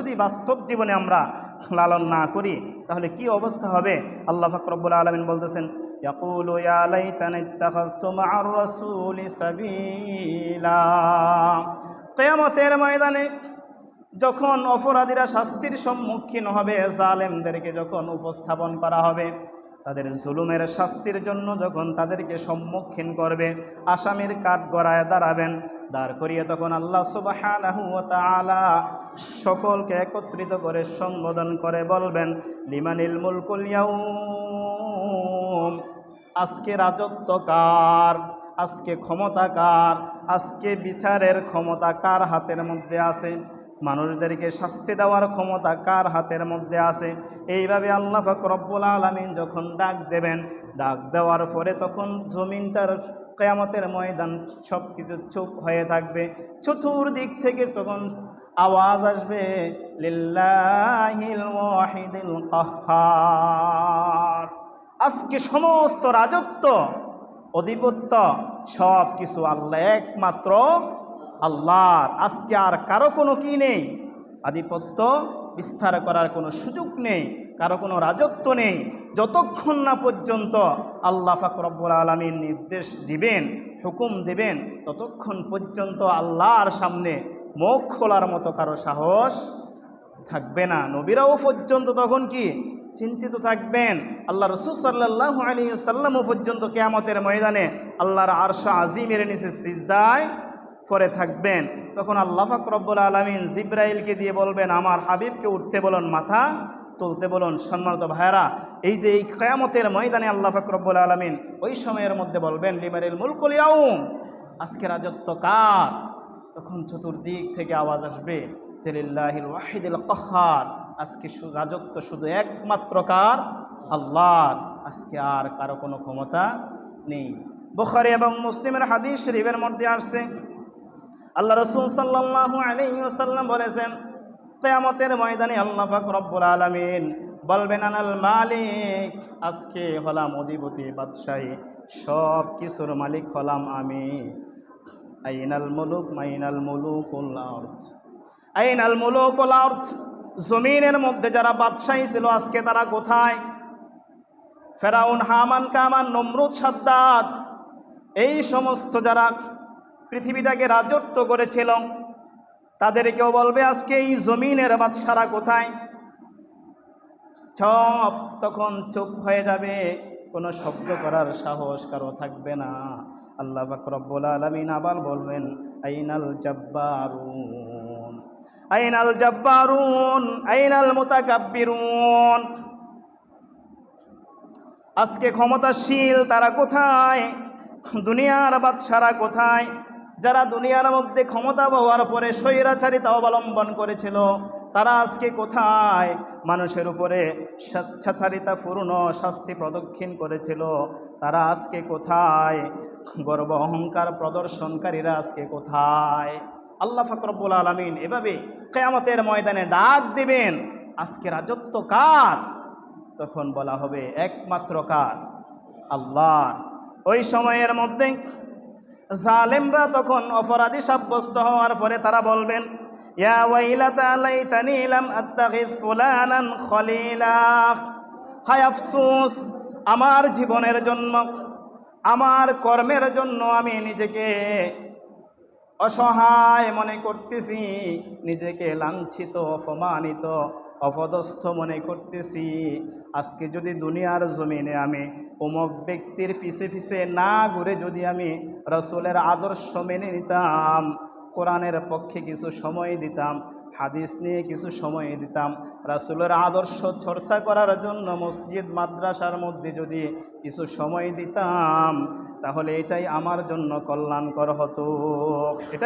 যদি বাস্তব জীবনে আমরা লালন না করি তাহলে কি অবস্থা হবে আল্লাহ ফাকরবুল আলমিন বলতেছেন يقول يا ليتني اتخذت مع الرسول سبيلا কেয়ামতের ময়দানে যখন অপরাধীরা শাস্তির সম্মুখীন হবে জালেমদেরকে যখন উপস্থাপন করা হবে তাদের জুলুমের শাস্তির জন্য যখন তাদেরকে সম্মুখীন করবে, আসামির কাঠ গড়ায় দাঁড়াবেন। দাঁড় করিয়ে তখন আল্লাহ তাআলা সকলকে একত্রিত করে সম্বোধন করে বলবেন, লিমানিল মুলকুল আজকে রাজত্ব কার? আজকে ক্ষমতা কার? আজকে বিচারের ক্ষমতা কার হাতের মধ্যে আছে? মানুষদেরকে শাস্তি দেওয়ার ক্ষমতা কার হাতের মধ্যে আছে? এইভাবে আল্লাহ ফাকরব্বুল আলমিন যখন ডাক দেবেন, ডাক দেওয়ার পরে তখন জমিনটার কেয়ামতের ময়দান সব কিছু চুপ হয়ে থাকবে। চতুর্দিক থেকে তখন আওয়াজ আসবে, লিল্লাহিল ওয়াহিদিল আজকে সমস্ত রাজত্ব অধিপত্য সব কিছু আল্লাহ একমাত্র আল্লাহর আজকে আর কারও কোনো কি নেই? আধিপত্য বিস্তার করার কোনো সুযোগ নেই, কারও কোনো রাজত্ব নেই। যতক্ষণ না পর্যন্ত আল্লাহ ফাকরব্বুল আলমীর নির্দেশ দিবেন, হুকুম দিবেন, ততক্ষণ পর্যন্ত আল্লাহর সামনে মুখ খোলার মতো কারও সাহস থাকবে না। নবীরাও পর্যন্ত তখন কি? চিন্তিত থাকবেন। আল্লাহ রসুল সাল্লাহ আলী সাল্লামও পর্যন্ত কেয়ামতের ময়দানে আল্লাহর আরশা আজিমের নিচে সিজদায় পরে থাকবেন। তখন আল্লাহ ফাকরব্বুল আলমিন জিব্রাইলকে দিয়ে বলবেন, আমার হাবিবকে উঠতে বলুন মাথা, তুলতে বলুন সম্মানিত ভাইরা এই যে এই কেয়ামতের ময়দানে আল্লাহ ফাকরব্বুল আলমিন ওই সময়ের মধ্যে বলবেন লিমারিল মুলকুল ইয়াউম। আজকে রাজত্ব কার? তখন চতুর্দিক থেকে আওয়াজ আসবে জেলিল্লাহিল ওয়াহিদুল কহার। আজকে রাজত্ব শুধু একমাত্র কার? আল্লাহর। আজকে আর কারও কোনো ক্ষমতা নেই। বুখারী এবং মুসলিমের হাদিস শরীফের মধ্যে আসছে আল্লাহ রসুল সাল্লাল্লাহু আলাইহি ওয়াসাল্লাম বলেছেন, কিয়ামতের ময়দানে আল্লাহ পাক রব্বুল আলামিন বলবেন, আনাল মালিক, আজকে হলাম অধিপতি বাদশাহী সব কিছুর মালিক হলাম আমি। আইনাল মুলুক, মাইনাল আরদ। আইনাল আরদ, জমিনের মধ্যে যারা বাদশাহী ছিল, আজকে তারা কোথায়? ফেরাউন, হামান, কামান, নমরুদ সাদ্দাত এই সমস্ত যারা পৃথিবীটাকে রাজত্ব করেছিল। তাদেরকেও বলবে, আজকে এই জমিনের বাদশারা কোথায়? সব তখন চুপ হয়ে যাবে। কোনো শব্দ করার সাহস কারও থাকবে না। আল্লাহ রব্বুল আলমিন আবার বলবেন, আইনাল জব্বারুন আইনাল জব্বারুন, আইনাল মুতাকাব্বিরুন। আজকে ক্ষমতাশীল তারা কোথায়? দুনিয়ার বাদশারা কোথায়? যারা দুনিয়ার মধ্যে ক্ষমতা পাওয়ার পরে স্বৈরাচারিতা অবলম্বন করেছিল, তারা আজকে কোথায়? মানুষের উপরে স্বেচ্ছাচারিতা, পূর্ণ শাস্তি প্রদক্ষিণ করেছিল। তারা আজকে কোথায়? গর্ব অহংকার প্রদর্শনকারীরা আজকে কোথায়? আল্লাহ ফাকরবুল আলমিন এভাবে কেয়ামতের ময়দানে ডাক দিবেন, আজকে রাজত্ব কার? তখন বলা হবে একমাত্র কার? আল্লাহ ওই সময়ের মধ্যে জালেমরা তখন অপরাধী সাব্যস্ত হওয়ার পরে তারা বলবেন, ইয়া হায় আমার জীবনের জন্য, আমার কর্মের জন্য আমি নিজেকে অসহায় মনে করতেছি, নিজেকে লাঞ্ছিত, অপমানিত অপদস্থ মনে করতেছি। আজকে যদি দুনিয়ার জমিনে আমি অমুক ব্যক্তির ফিসে ফিসে না ঘুরে যদি আমি রসুলের আদর্শ মেনে নিতাম, কোরআনের পক্ষে কিছু সময় দিতাম, হাদিস নিয়ে কিছু সময় দিতাম, রাসুলের আদর্শ চর্চা করার জন্য মসজিদ, মাদ্রাসার মধ্যে যদি কিছু সময় দিতাম, তাহলে এটাই আমার জন্য কল্যাণকর হতো। এটা